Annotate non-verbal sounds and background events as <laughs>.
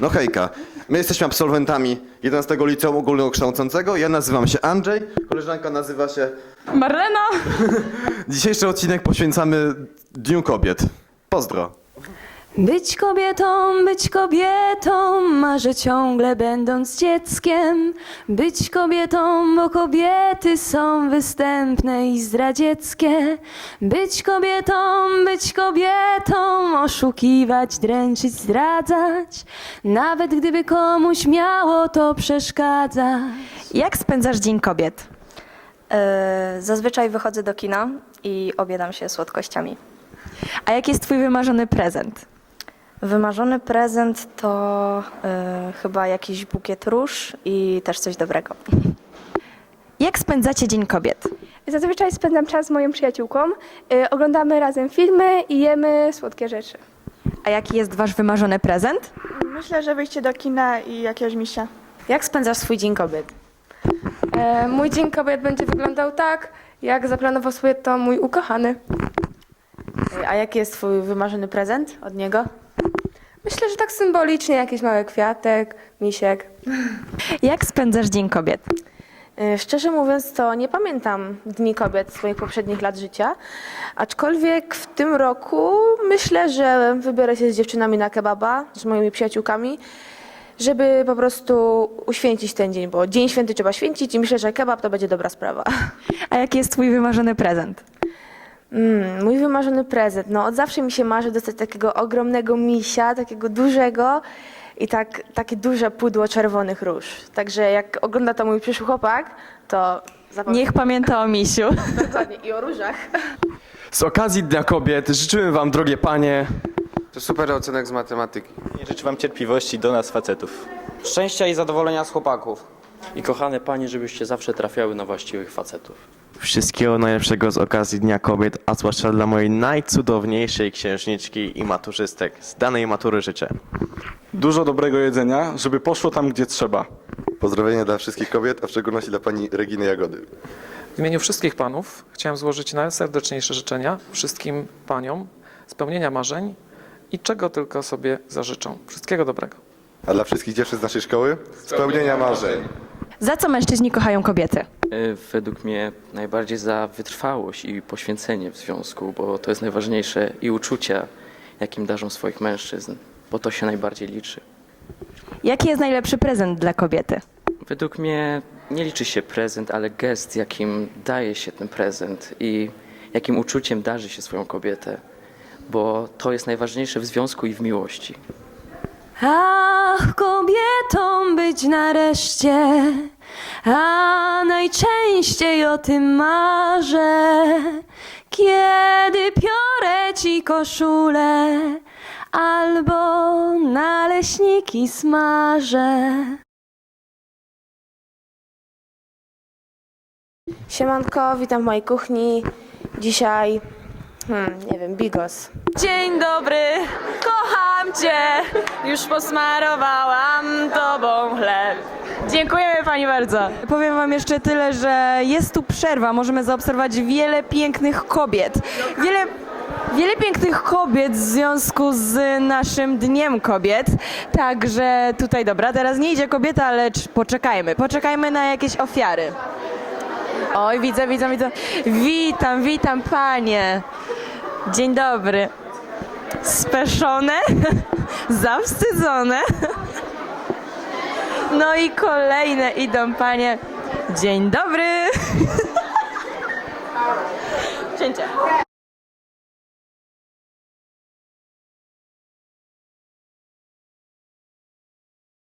No hejka, my jesteśmy absolwentami 11 Liceum Ogólnokształcącego. Ja nazywam się Andrzej, koleżanka nazywa się... Marlena! <laughs> Dzisiejszy odcinek poświęcamy Dniu Kobiet. Pozdro. Być kobietą, być kobietą, marzę ciągle będąc dzieckiem. Być kobietą, bo kobiety są występne i zdradzieckie. Być kobietą, być kobietą, oszukiwać, dręczyć, zdradzać. Nawet gdyby komuś miało to przeszkadzać. Jak spędzasz Dzień Kobiet? E, Zazwyczaj wychodzę do kina i obiadam się słodkościami. A jaki jest Twój wymarzony prezent? Wymarzony prezent to e, chyba jakiś bukiet róż i też coś dobrego. Jak spędzacie Dzień Kobiet? Zazwyczaj spędzam czas z moją przyjaciółką. Y, oglądamy razem filmy i jemy słodkie rzeczy. A jaki jest Wasz wymarzony prezent? Myślę, że wyjście do kina i jakiegoś misia. Jak spędzasz swój Dzień Kobiet? E, mój dzień kobiet będzie wyglądał tak, jak zaplanował sobie to mój ukochany. A jaki jest twój wymarzony prezent od niego? Myślę, że tak symbolicznie jakiś mały kwiatek, misiek. Jak spędzasz Dzień Kobiet? Y, Szczerze mówiąc, to nie pamiętam Dni Kobiet z moich poprzednich lat życia, aczkolwiek w tym roku myślę, że wybiorę się z dziewczynami na kebaba, z moimi przyjaciółkami, żeby po prostu uświęcić ten dzień, bo Dzień Święty trzeba święcić i myślę, że kebab to będzie dobra sprawa. A jaki jest Twój wymarzony prezent? Mm, mój wymarzony prezent. No, od zawsze mi się marzy dostać takiego ogromnego misia, takiego dużego i tak, takie duże pudło czerwonych róż. Także jak ogląda to mój przyszły chłopak, to Niech pamięta o misiu. dokładnie i o różach. Z okazji Dnia Kobiet życzymy Wam, drogie panie, To super ocenek z matematyki. Życzę Wam cierpliwości do nas, facetów. Szczęścia i zadowolenia z chłopaków. I kochane panie, żebyście zawsze trafiały na właściwych facetów. Wszystkiego najlepszego z okazji Dnia Kobiet, a zwłaszcza dla mojej najcudowniejszej księżniczki i maturzystek. Z danej matury życzę. Dużo dobrego jedzenia, żeby poszło tam, gdzie trzeba. Pozdrowienia dla wszystkich kobiet, a w szczególności dla pani Reginy Jagody. W imieniu wszystkich panów chciałem złożyć najserdeczniejsze życzenia wszystkim paniom spełnienia marzeń i czego tylko sobie zażyczą. Wszystkiego dobrego. A dla wszystkich dziewczyn z naszej szkoły? Spełnienia marzeń. Za co mężczyźni kochają kobiety? E, Według mnie najbardziej za wytrwałość i poświęcenie w związku, bo to jest najważniejsze i uczucia, jakim darzą swoich mężczyzn, bo to się najbardziej liczy. Jaki jest najlepszy prezent dla kobiety? Według mnie nie liczy się prezent, ale gest, jakim daje się ten prezent i jakim uczuciem darzy się swoją kobietę, bo to jest najważniejsze w związku i w miłości. Ach, kobietą być nareszcie, a najczęściej o tym marzę, kiedy piorę ci koszulę albo naleśniki smażę. Siemanko, witam w mojej kuchni. Dzisiaj, hmm, nie wiem, bigos. Dzień dobry, cię, już posmarowałam tobą chleb. Dziękujemy Pani bardzo. Powiem Wam jeszcze tyle, że jest tu przerwa. Możemy zaobserwować wiele pięknych kobiet. Wiele, wiele pięknych kobiet w związku z naszym Dniem Kobiet. Także tutaj, dobra, teraz nie idzie kobieta, lecz poczekajmy. Poczekajmy na jakieś ofiary. Oj, widzę, widzę, widzę. Witam, witam Panie. Dzień dobry. Speszone, <laughs> zawstydzone. No i kolejne idą panie. Dzień dobry. <laughs> Cięcie.